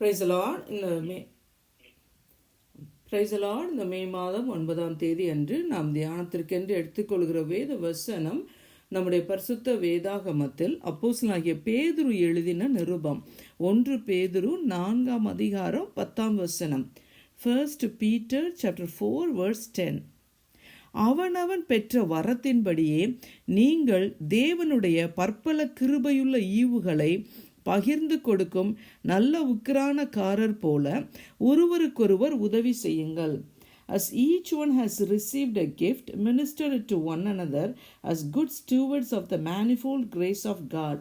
பிரைசலான் இந்த மே பிரைசலான் இந்த மே மாதம் ஒன்பதாம் தேதி அன்று நாம் தியானத்திற்கென்று எடுத்துக்கொள்கிற வேத வசனம் நம்முடைய பரிசுத்த வேதாகமத்தில் அப்போஸ்தலனாகிய பேதுரு எழுதின நிருபம். ஒன்று பேதுரு நான்காம் அதிகாரம் பத்தாம் வசனம். First Peter chapter four verse ten அவனவன் பெற்ற வரத்தின்படியே நீங்கள் தேவனுடைய பற்பல கிருபையுள்ள ஈவுகளை பகிர்ந்து கொடுக்கும் நல்ல உக்கிரானக்காரர் போல ஒருவருக்கொருவர் உதவி செய்யுங்கள். As each one has received a gift, minister it to one another as good stewards of the manifold grace of God.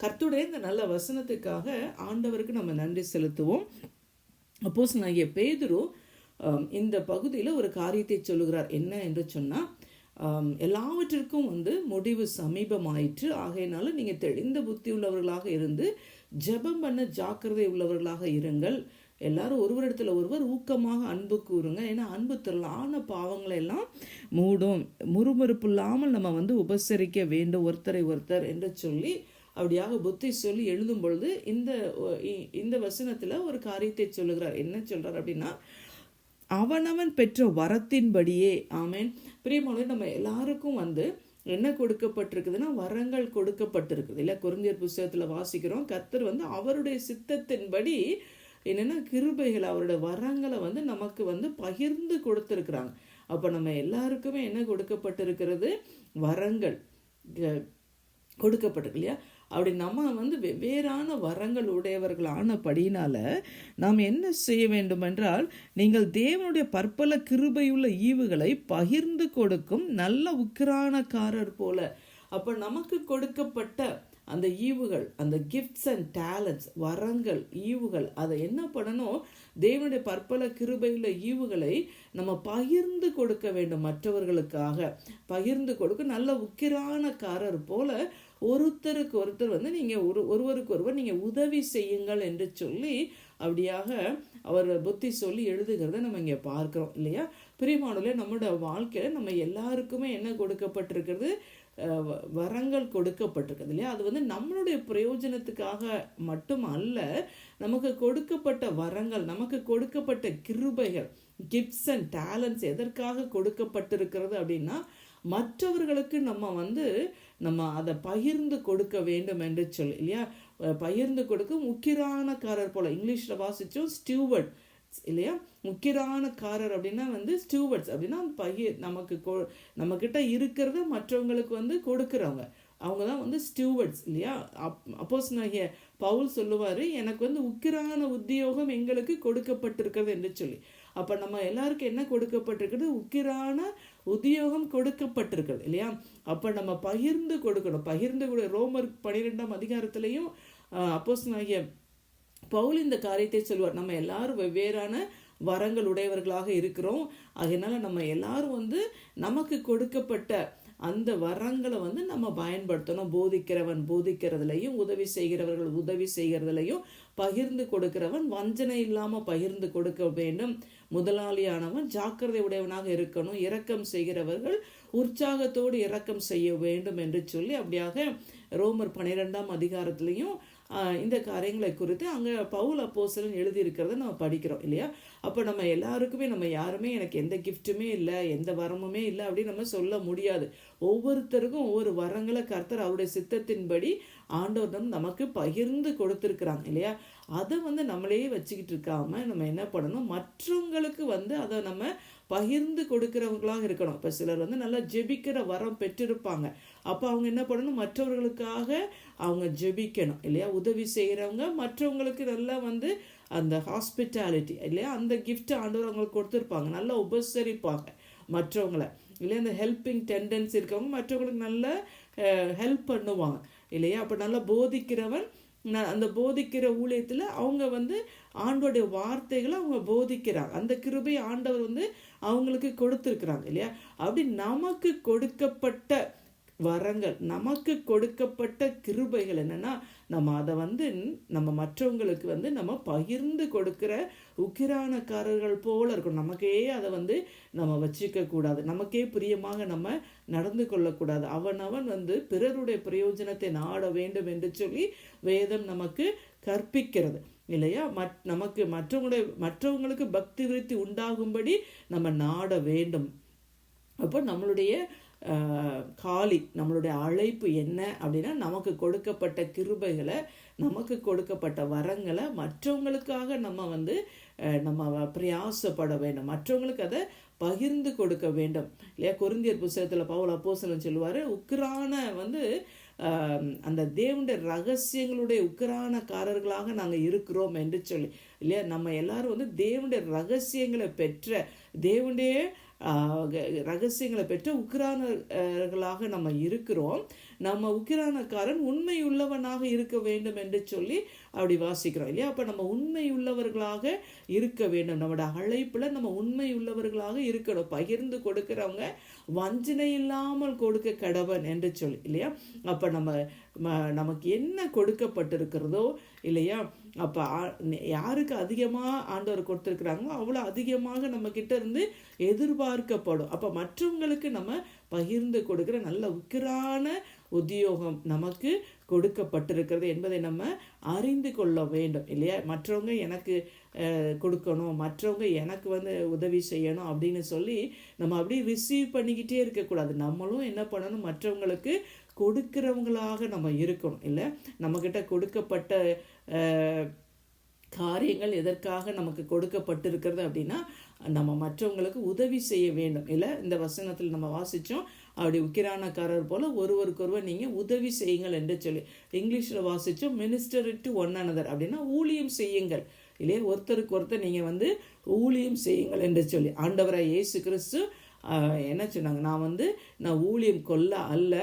கர்த்துடைய இந்த நல்ல வசனத்துக்காக ஆண்டவருக்கு நம்ம நன்றி செலுத்துவோம். அப்போஸ் நான் பேதுரு இந்த பகுதியில் ஒரு காரியத்தை சொல்லுகிறார். என்ன என்று சொன்னால் எல்லாவற்றிற்கும் வந்து முடிவு சமீபமாயிற்று. ஆகையினால நீங்கள் தெளிந்த புத்தி உள்ளவர்களாக இருந்து ஜெபம் பண்ண ஜாக்கிரதை உள்ளவர்களாக இருங்கள். எல்லாரும் ஒருவரிடத்துல ஒருவர் ஊக்கமாக அன்பு கூறுங்க. ஏன்னா அன்பு திரளான பாவங்களை எல்லாம் மூடும். முறுமுறுப்பு இல்லாமல் நம்ம வந்து உபசரிக்க வேண்டும். ஒருத்தரை ஒருத்தர் என்று சொல்லி அப்படியாக புத்தி சொல்லி எழுதும் பொழுது இந்த இ- இந்த வசனத்தில் ஒரு காரியத்தை சொல்லுகிறார். என்ன சொல்கிறார் அப்படின்னா அவனவன் பெற்ற வரத்தின்படியே. ஆமேன். பிரியமான நம்ம எல்லாருக்கும் வந்து என்ன கொடுக்கப்பட்டிருக்குதுன்னா வரங்கள் கொடுக்கப்பட்டிருக்குது. இல்லை குருந்தியர் புஸ்தகத்தில் வாசிக்கிறோம் கர்த்தர் வந்து அவருடைய சித்தத்தின்படி என்னென்னா கிருபைகள் அவருடைய வரங்களை வந்து நமக்கு வந்து பகிர்ந்து கொடுத்துருக்குறாங்க. அப்போ நம்ம எல்லாருக்குமே என்ன கொடுக்கப்பட்டிருக்கிறது? வரங்கள் கொடுக்கப்பட்டிருக்கு இல்லையா? அப்படி நம்ம வந்து வெவ்வேறான வரங்கள் உடையவர்களானபடியினால நாம் என்ன செய்ய வேண்டும் என்றால் நீங்கள் தேவனுடைய பற்பல கிருபையுள்ள ஈவுகளை பகிர்ந்து கொடுக்கும் நல்ல உக்கிரானக்காரர் போல. அப்போ நமக்கு கொடுக்கப்பட்ட அந்த ஈவுகள் அந்த கிஃப்ட்ஸ் அண்ட் டேலண்ட்ஸ் வரங்கள் ஈவுகள் அதை என்ன பண்ணணும்? தேவனுடைய பற்பல கிருபையுள்ள ஈவுகளை நம்ம பகிர்ந்து கொடுக்க வேண்டும் மற்றவர்களுக்காக. பகிர்ந்து கொடுக்க நல்ல உக்கிரானக்காரர் போல ஒருத்தருக்கு ஒருத்தர் வந்து நீங்கள் ஒரு ஒருவருக்கு ஒருவர் நீங்கள் உதவி செய்யுங்கள் என்று சொல்லி அப்படியாக அவர் புத்தி சொல்லி எழுதுகிறத நம்ம இங்கே பார்க்குறோம் இல்லையா? பிரியமானவர்களே நம்மளோட வாழ்க்கையில் நம்ம எல்லாருக்குமே என்ன கொடுக்கப்பட்டிருக்கிறது? வ- வரங்கள் கொடுக்கப்பட்டிருக்குது இல்லையா? அது வந்து நம்மளுடைய பிரயோஜனத்துக்காக மட்டும் அல்ல நமக்கு கொடுக்கப்பட்ட வரங்கள் நமக்கு கொடுக்கப்பட்ட கிருபைகள் கிஃப்ட்ஸ் அண்ட் டேலண்ட்ஸ் எதற்காக கொடுக்கப்பட்டிருக்கிறது அப்படின்னா மற்றவர்களுக்கு நம்ம வந்து நம்ம அதை பகிர்ந்து கொடுக்க வேண்டும் என்று சொல்லி இல்லையா? பகிர்ந்து கொடுக்க முக்கிரானக்காரர் போல. இங்கிலீஷில் வாசித்தோம் ஸ்டியூவர்ட் இல்லையா? முக்கிரானக்காரர் அப்படின்னா வந்து ஸ்டூவர்ட்ஸ் அப்படின்னா பகிர் நமக்கு கொ நம்மக்கிட்ட இருக்கிறத மற்றவங்களுக்கு வந்து கொடுக்குறவங்க. அவங்க தான் வந்து ஸ்டூவர்ட்ஸ் இல்லையா? அப் அப்போஸ் பவுல் சொல்லுவார் எனக்கு வந்து உக்கிரான உத்தியோகம் எங்களுக்கு கொடுக்கப்பட்டிருக்கிறது என்று சொல்லி. அப்போ நம்ம எல்லாருக்கும் என்ன கொடுக்கப்பட்டிருக்கிறது உக்கிரான உத்தியோகம் கொடுக்கப்பட்டிருக்கிறது இல்லையா? அப்போ நம்ம பகிர்ந்து கொடுக்கணும். பகிர்ந்து கொடு ரோமர் பன்னிரெண்டாம் அதிகாரத்திலையும் அப்போஸ் பவுல் இந்த காரியத்தை சொல்வார். நம்ம எல்லாரும் வெவ்வேறான வரங்கள் உடையவர்களாக இருக்கிறோம். அதனால நம்ம எல்லாரும் வந்து நமக்கு கொடுக்கப்பட்ட அந்த வரங்களை வந்து நம்ம பயன்படுத்தணும். போதிக்கிறவன் போதிக்கிறதுலையும் உதவி செய்கிறவர்கள் உதவி செய்கிறதுலையும் பகிர்ந்து கொடுக்கிறவன் வஞ்சனை இல்லாமல் பகிர்ந்து கொடுக்க வேண்டும். முதலாளியானவன் ஜாக்கிரதை உடையவனாக இருக்கணும். இரக்கம் செய்கிறவர்கள் உற்சாகத்தோடு இரக்கம் செய்ய வேண்டும் என்று சொல்லி அப்படியாக ரோமர் பன்னிரெண்டாம் அதிகாரத்திலையும் இந்த காரியங்களை குறித்து அங்கே பவுல் அப்போசலன் எழுதியிருக்கிறத நம்ம படிக்கிறோம் இல்லையா? அப்போ நம்ம எல்லாருக்குமே நம்ம யாருமே எனக்கு எந்த கிஃப்ட்டுமே இல்லை எந்த வரமுமே இல்லை அப்படின்னு நம்ம சொல்ல முடியாது. ஒவ்வொருத்தருக்கும் ஒவ்வொரு வரங்களை கர்த்தர் அவருடைய சித்தத்தின்படி ஆண்டவர் நம்ம நமக்கு பகிர்ந்து கொடுத்துருக்குறாங்க இல்லையா? அதை வந்து நம்மளே வச்சுக்கிட்டு இருக்காம நம்ம என்ன பண்ணணும்? மற்றவங்களுக்கு வந்து அதை நம்ம பகிர்ந்து கொடுக்கிறவங்களாக இருக்கணும். இப்போ சிலர் வந்து நல்லா ஜெபிக்கிற வரம் பெற்றிருப்பாங்க. அப்போ அவங்க என்ன பண்ணணும்? மற்றவர்களுக்காக அவங்க ஜெபிக்கணும் இல்லையா? உதவி செய்கிறவங்க மற்றவங்களுக்கு நல்லா வந்து அந்த ஹாஸ்பிட்டாலிட்டி இல்லையா? அந்த கிஃப்ட்டை ஆண்டவர் அவங்களுக்கு கொடுத்துருப்பாங்க. நல்லா உபசரிப்பாங்க மற்றவங்களை இல்லையா? அந்த ஹெல்பிங் டெண்டன்சி இருக்கவங்க மற்றவங்களுக்கு நல்ல ஹெல்ப் பண்ணுவாங்க இல்லையா? அப்போ நல்லா போதிக்கிறவன் அந்த போதிக்கிற ஊழியத்தில் அவங்க வந்து ஆண்டோடைய வார்த்தைகளை அவங்க போதிக்கிறாங்க. அந்த கிருபை ஆண்டவர் வந்து அவங்களுக்கு கொடுத்துருக்குறாங்க இல்லையா? அப்படி நமக்கு கொடுக்கப்பட்ட வரங்கள். நமக்கு கொடுக்கப்பட்ட கிருபைகள் என்னன்னா நம்ம அதை வந்து நம்ம மற்றவங்களுக்கு வந்து நம்ம பகிர்ந்து கொடுக்கிற உக்கிரானக்காரர்கள் போல இருக்கும் நமக்கே அதை வந்து நம்ம வச்சுக்கக்கூடாது நமக்கே பிரியமாக நம்ம நடந்து கொள்ளக்கூடாது. அவனவன் வந்து பிறருடைய பிரயோஜனத்தை நாட வேண்டும் என்று சொல்லி வேதம் நமக்கு கற்பிக்கிறது. இல்லையா? மட் நமக்கு மற்றவங்களுடைய மற்றவங்களுக்கு பக்தி விருத்தி உண்டாகும்படி நம்ம நாட வேண்டும். அப்போ நம்மளுடைய காலி நம்மளுடைய அழைப்பு என்ன அப்படின்னா நமக்கு கொடுக்கப்பட்ட கிருபைகளை நமக்கு கொடுக்கப்பட்ட வரங்களை மற்றவங்களுக்காக நம்ம வந்து நம்ம பிரயாசப்பட வேண்டும். மற்றவங்களுக்கு அதை பகிர்ந்து கொடுக்க வேண்டும். இல்லையா? குருந்தியர் புஸ்தகத்தில் பவுல் அப்போசனம் சொல்லுவார் உக்ரான வந்து அந்த தேவனுடைய ரகசியங்களுடைய உக்கிரானக்காரர்களாக நாங்கள் இருக்கிறோம் என்று சொல்லி. இல்லையா? நம்ம எல்லாரும் வந்து தேவனுடைய ரகசியங்களை பெற்ற தேவனுடைய ரகசியங்களை பெற்ற உக்ரானர்களாக நம்ம இருக்கிறோம். நம்ம உக்ரானக்காரன் உண்மை உள்ளவனாக இருக்க வேண்டும் என்று சொல்லி அப்படி வாசிக்கிறோம் இல்லையா? அப்போ நம்ம உண்மை உள்ளவர்களாக இருக்க வேண்டும். நம்மளோட அழைப்பில் நம்ம உண்மை உள்ளவர்களாக இருக்கணும். பகிர்ந்து கொடுக்கிறவங்க வஞ்சனை இல்லாமல் கொடுக்க கடவன் என்று சொல்லி இல்லையா? அப்போ நம்ம நமக்கு என்ன கொடுக்கப்பட்டிருக்கிறதோ இல்லையா? அப்போ யாருக்கு அதிகமாக ஆண்டவர் கொடுத்துருக்குறாங்களோ அவ்வளோ அதிகமாக நம்ம கிட்ட இருந்து எதிர்பார்க்கப்படும். அப்போ மற்றவங்களுக்கு நம்ம பகிர்ந்து கொடுக்குற நல்ல உக்கிரான உத்தியோகம் நமக்கு கொடுக்கப்பட்டிருக்கிறது என்பதை நம்ம அறிந்து கொள்ள வேண்டும் இல்லையா? மற்றவங்க எனக்கு கொடுக்கணும் மற்றவங்க எனக்கு வந்து உதவி செய்யணும் அப்படின்னு சொல்லி நம்ம அப்படியே ரிசீவ் பண்ணிக்கிட்டே இருக்கக்கூடாது. நம்மளும் என்ன பண்ணணும்? மற்றவங்களுக்கு கொடுக்கிறவங்களாக நம்ம இருக்கணும் இல்லை? நம்மக்கிட்ட கொடுக்கப்பட்ட காரியங்கள் எதற்காக நமக்கு கொடுக்கப்பட்டிருக்கிறது அப்படின்னா நம்ம மற்றவங்களுக்கு உதவி செய்ய வேண்டும். இல்லை இந்த வசனத்தில் நம்ம வாசித்தோம் அப்படி உக்கிரானக்காரர் போல ஒருவருக்கொருவர் நீங்கள் உதவி செய்யுங்கள் என்று சொல்லி இங்கிலீஷில் வாசித்தோம் மினிஸ்டர் டு ஒன் அனதர் அப்படின்னா ஊழியம் செய்யுங்கள். இல்லையே? ஒருத்தருக்கு ஒருத்தர் நீங்கள் வந்து ஊழியம் செய்யுங்கள் என்று சொல்லி ஆண்டவராக இயேசு கிறிஸ்து என்ன சொன்னாங்க? நான் வந்து நான் ஊழியம் கொல்ல அல்ல.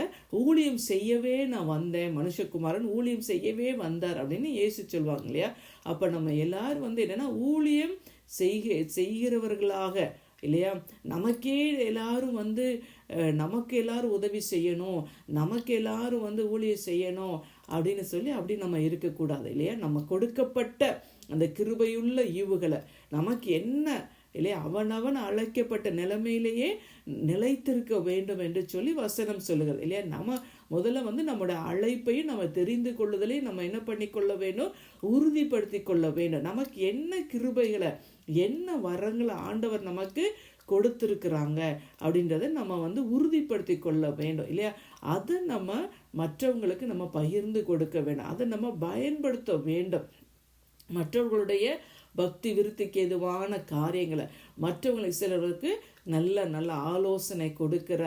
ஊழியம் செய்யவே நான் வந்தேன் மனுஷகுமாரன். ஊழியம் செய்யவே வந்தார் அப்படின்னு இயேசு சொல்லுவாங்க இல்லையா? அப்போ நம்ம எல்லாரும் வந்து என்னென்னா ஊழியம் செய்க செய்கிறவர்களாக இல்லையா? நமக்கே எல்லாரும் வந்து நமக்கு எல்லாரும் உதவி செய்யணும். நமக்கு எல்லாரும் வந்து ஊழியம் செய்யணும் அப்படின்னு சொல்லி அப்படி நம்ம இருக்கக்கூடாது இல்லையா? நம்ம கொடுக்கப்பட்ட அந்த கிருபையுள்ள ஈவுகளை நமக்கு என்ன இல்லையா அவனவன் அழைக்கப்பட்ட நிலைமையிலேயே நிலைத்திருக்க வேண்டும் என்று சொல்லி வசனம் சொல்லுகிறது. இல்லையா? நம்ம முதல்ல வந்து நம்மளோட அழைப்பையும் நம்ம தெரிந்து கொள்ளுதலையும் நம்ம என்ன பண்ணிக்கொள்ள வேண்டும்? உறுதிப்படுத்தி கொள்ள வேண்டும். நமக்கு என்ன கிருபைகளை என்ன வரங்களை ஆண்டவர் நமக்கு கொடுத்துருக்குறாங்க அப்படின்றத நம்ம வந்து உறுதிப்படுத்தி கொள்ள வேண்டும். இல்லையா? அதை நம்ம மற்றவங்களுக்கு நம்ம பகிர்ந்து கொடுக்க வேண்டும். அதை நம்ம பயன்படுத்த வேண்டும். மற்றவர்களுடைய பக்தி விருத்திக்கு எதுவான காரியங்களை மற்றவங்களுக்கு சிலருக்கு நல்ல நல்ல ஆலோசனை கொடுக்கிற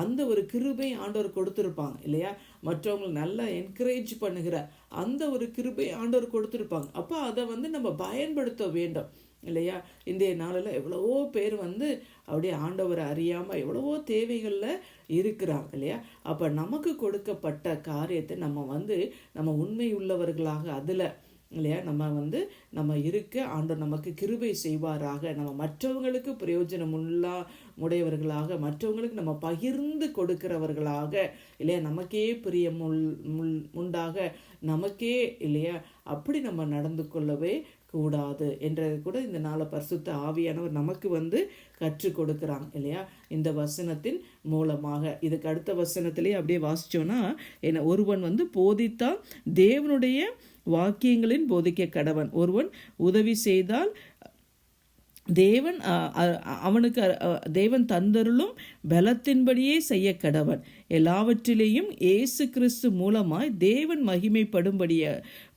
அந்த ஒரு கிருபை ஆண்டவர் கொடுத்துருப்பாங்க இல்லையா? மற்றவங்களை நல்லா என்கரேஜ் பண்ணுகிற அந்த ஒரு கிருபை ஆண்டவர் கொடுத்துருப்பாங்க. அப்போ அதை வந்து நம்ம பயன்படுத்த வேண்டும் இல்லையா? இன்றைய நாளில் எவ்வளவோ பேர் வந்து அப்படியே ஆண்டவரை அறியாமல் எவ்வளவோ தேவைகளில் இருக்கிறாங்க இல்லையா? அப்போ நமக்கு கொடுக்கப்பட்ட காரியத்தை நம்ம வந்து நம்ம உண்மை உள்ளவர்களாக அதில் இல்லையா? நம்ம வந்து நம்ம இருக்க ஆண்டவர் நமக்கு கிருபை செய்வாராக. நம்ம மற்றவங்களுக்கு பிரயோஜனம் உள்ளா உடையவர்களாக மற்றவங்களுக்கு நம்ம பகிர்ந்து கொடுக்கிறவர்களாக இல்லையா? நமக்கே பிரிய முள் முள்- உண்டாக நமக்கே இல்லையா? அப்படி நம்ம நடந்து கொள்ளவே கூடாது என்றது கூட இந்த நாளை பரிசுத்த ஆவியானவர் நமக்கு வந்து கற்றுக் கொடுக்குறாங்க இல்லையா? இந்த வசனத்தின் மூலமாக. இதுக்கு அடுத்த வசனத்திலே அப்படியே வாசிச்சோன்னா என்ன ஒருவன் வந்து போதித்தால் தேவனுடைய வாக்கியங்களின் போதிக்க கடவன். ஒருவன் உதவி செய்தால் தேவன் அவனுக்கு தேவன் தந்தருளும் பலத்தின்படியே செய்ய கடவன் எல்லாவற்றிலேயும் இயேசு கிறிஸ்து மூலமாய் தேவன் மகிமைப்படும்படிய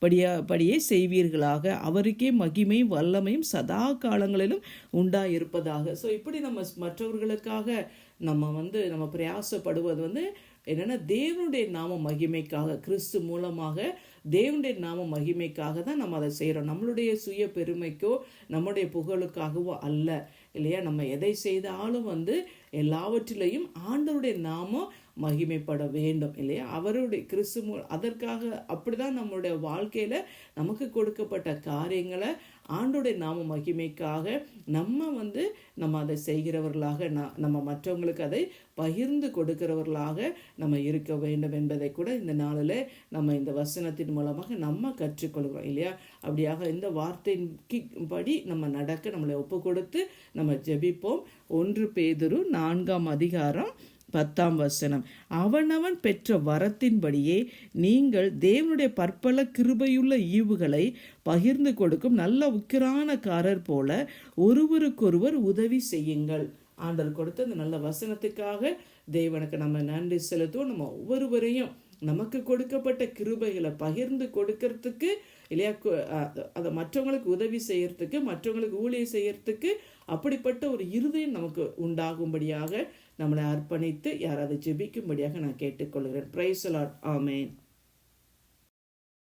படியா படியே செய்வீர்களாக. அவருக்கே மகிமை வல்லமையும் சதா காலங்களிலும் உண்டாயிருப்பதாக. ஸோ இப்படி நம்ம மற்றவர்களுக்காக நம்ம வந்து நம்ம பிரயாசப்படுவது வந்து என்னென்னா தேவனுடைய நாம மகிமைக்காக கிறிஸ்து மூலமாக தேவனுடைய நாம மகிமைக்காக தான் நம்ம அதை செய்கிறோம் நம்மளுடைய சுய பெருமைக்கோ நம்முடைய புகழுக்காகவோ அல்ல இல்லையா? நம்ம எதை செய்தாலும் வந்து எல்லாவற்றிலையும் ஆண்டவருடைய நாமம் மகிமைப்பட வேண்டும் இல்லையா? அவருடைய கிறிஸ்து மூ- அதற்காக அப்படிதான் நம்மளுடைய வாழ்க்கையில நமக்கு கொடுக்கப்பட்ட காரியங்களை ஆண்டோடைய நாம மகிமைக்காக நம்ம வந்து நம்ம அதை செய்கிறவர்களாக நா- நம்ம மற்றவங்களுக்கு அதை பகிர்ந்து கொடுக்கிறவர்களாக நம்ம இருக்க வேண்டும் என்பதை கூட இந்த நாளில் நம்ம இந்த வசனத்தின் மூலமாக நம்ம கற்றுக்கொள்கிறோம் இல்லையா? அப்படியாக இந்த வார்த்தையின் படி நம்ம நடக்க நம்மளை ஒப்பு கொடுத்து நம்ம ஜெபிப்போம். ஒன்று பேதுரு நான்காம் அதிகாரம் பத்தாம் வசனம். அவனவன் பெற்ற வரத்தின்படியே நீங்கள் தேவனுடைய பற்பல கிருபையுள்ள ஈவுகளை பகிர்ந்து கொடுக்கும் நல்ல உக்கிரானக்காரர் போல ஒருவருக்கொருவர் உதவி செய்யுங்கள். ஆண்டர் கொடுத்த அந்த நல்ல வசனத்துக்காக தேவனுக்கு நம்ம நன்றி செலுத்துவோம். நம்ம ஒவ்வொருவரையும் நமக்கு கொடுக்கப்பட்ட கிருபைகளை பகிர்ந்து கொடுக்கறதுக்கு இல்லையா அதை மற்றவங்களுக்கு உதவி செய்யறதுக்கு மற்றவங்களுக்கு ஊழியம் செய்யறதுக்கு அப்படிப்பட்ட ஒரு இருதயம் நமக்கு உண்டாகும்படியாக நம்மளை அர்ப்பணித்து யாராவது ஜெபிக்கும்படியாக நான் கேட்டுக்கொள்கிறேன். பிரைஸ் ஆமேன்